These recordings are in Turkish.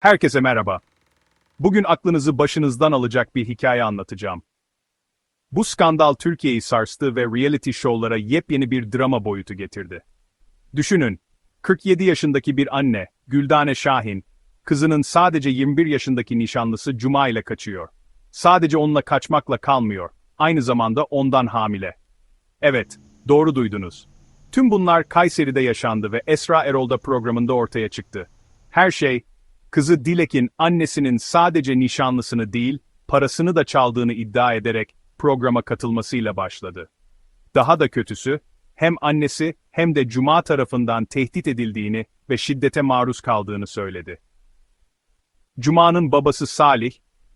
Herkese merhaba. Bugün aklınızı başınızdan alacak bir hikaye anlatacağım. Bu skandal Türkiye'yi sarstı ve reality show'lara yepyeni bir drama boyutu getirdi. Düşünün, 47 yaşındaki bir anne, Güldane Şahin, kızının sadece 21 yaşındaki nişanlısı Cuma ile kaçıyor. Sadece onunla kaçmakla kalmıyor, aynı zamanda ondan hamile. Evet, doğru duydunuz. Tüm bunlar Kayseri'de yaşandı ve Esra Erol'da programında ortaya çıktı. Her şey, kızı Dilek'in annesinin sadece nişanlısını değil, parasını da çaldığını iddia ederek programa katılmasıyla başladı. Daha da kötüsü, hem annesi hem de Cuma tarafından tehdit edildiğini ve şiddete maruz kaldığını söyledi. Cuma'nın babası Salih,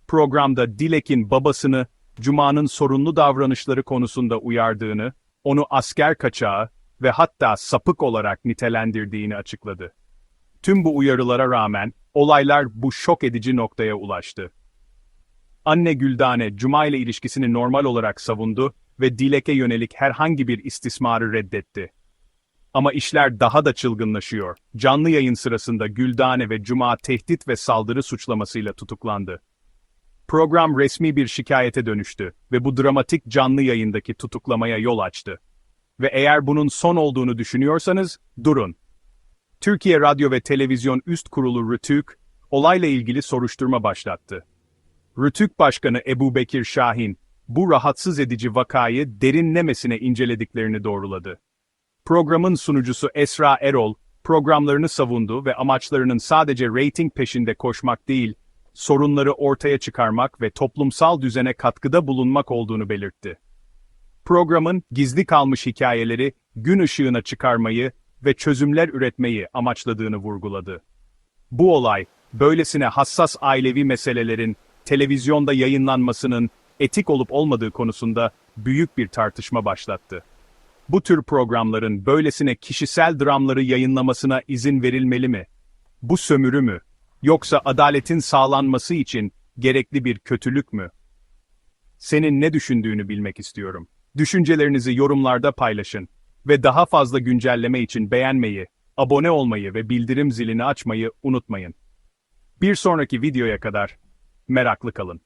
programda Dilek'in babasını Cuma'nın sorunlu davranışları konusunda uyardığını, onu asker kaçağı ve hatta sapık olarak nitelendirdiğini açıkladı. Tüm bu uyarılara rağmen olaylar bu şok edici noktaya ulaştı. Anne Güldane, Cuma ile ilişkisini normal olarak savundu ve Dilek'e yönelik herhangi bir istismarı reddetti. Ama işler daha da çılgınlaşıyor. Canlı yayın sırasında Güldane ve Cuma tehdit ve saldırı suçlamasıyla tutuklandı. Program resmi bir şikayete dönüştü ve bu dramatik canlı yayındaki tutuklamaya yol açtı. Ve eğer bunun son olduğunu düşünüyorsanız, durun. Türkiye Radyo ve Televizyon Üst Kurulu RTÜK, olayla ilgili soruşturma başlattı. RTÜK Başkanı Ebu Bekir Şahin, bu rahatsız edici vakayı derinlemesine incelediklerini doğruladı. Programın sunucusu Esra Erol, programlarını savundu ve amaçlarının sadece reyting peşinde koşmak değil, sorunları ortaya çıkarmak ve toplumsal düzene katkıda bulunmak olduğunu belirtti. Programın gizli kalmış hikayeleri gün ışığına çıkarmayı ve çözümler üretmeyi amaçladığını vurguladı. Bu olay, böylesine hassas ailevi meselelerin televizyonda yayınlanmasının etik olup olmadığı konusunda büyük bir tartışma başlattı. Bu tür programların böylesine kişisel dramları yayınlamasına izin verilmeli mi? Bu sömürü mü? Yoksa adaletin sağlanması için gerekli bir kötülük mü? Senin ne düşündüğünü bilmek istiyorum. Düşüncelerinizi yorumlarda paylaşın ve daha fazla güncelleme için beğenmeyi, abone olmayı ve bildirim zilini açmayı unutmayın. Bir sonraki videoya kadar meraklı kalın.